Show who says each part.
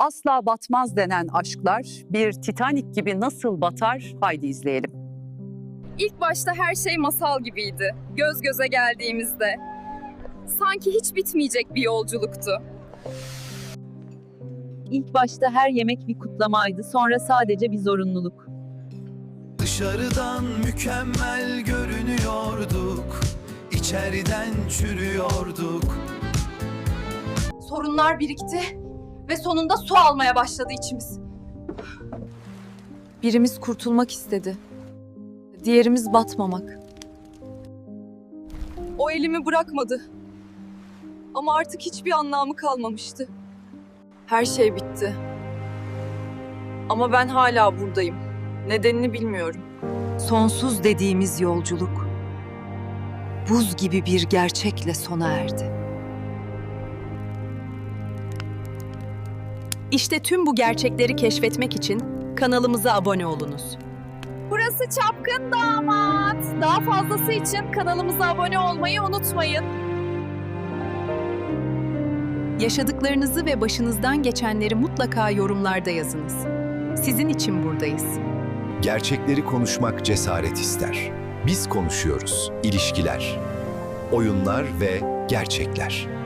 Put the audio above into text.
Speaker 1: Asla batmaz denen aşklar bir Titanik gibi nasıl batar? Haydi izleyelim.
Speaker 2: İlk başta her şey masal gibiydi. Göz göze geldiğimizde. Sanki hiç bitmeyecek bir yolculuktu.
Speaker 3: İlk başta her yemek bir kutlamaydı, sonra sadece bir zorunluluk.
Speaker 4: Dışarıdan mükemmel görünüyorduk İçeriden çürüyorduk
Speaker 2: Sorunlar birikti ve sonunda su almaya başladı içimiz. Birimiz kurtulmak istedi. Diğerimiz batmamak. O elimi bırakmadı. Ama artık hiçbir anlamı kalmamıştı. Her şey bitti. Ama ben hala buradayım. Nedenini bilmiyorum.
Speaker 5: Sonsuz dediğimiz yolculuk buz gibi bir gerçekle sona erdi. İşte tüm bu gerçekleri keşfetmek için kanalımıza abone olunuz.
Speaker 2: Burası Çapkın Damat. Daha fazlası için kanalımıza abone olmayı unutmayın.
Speaker 5: Yaşadıklarınızı ve başınızdan geçenleri mutlaka yorumlarda yazınız. Sizin için buradayız.
Speaker 6: Gerçekleri konuşmak cesaret ister. Biz konuşuyoruz. İlişkiler, oyunlar ve gerçekler.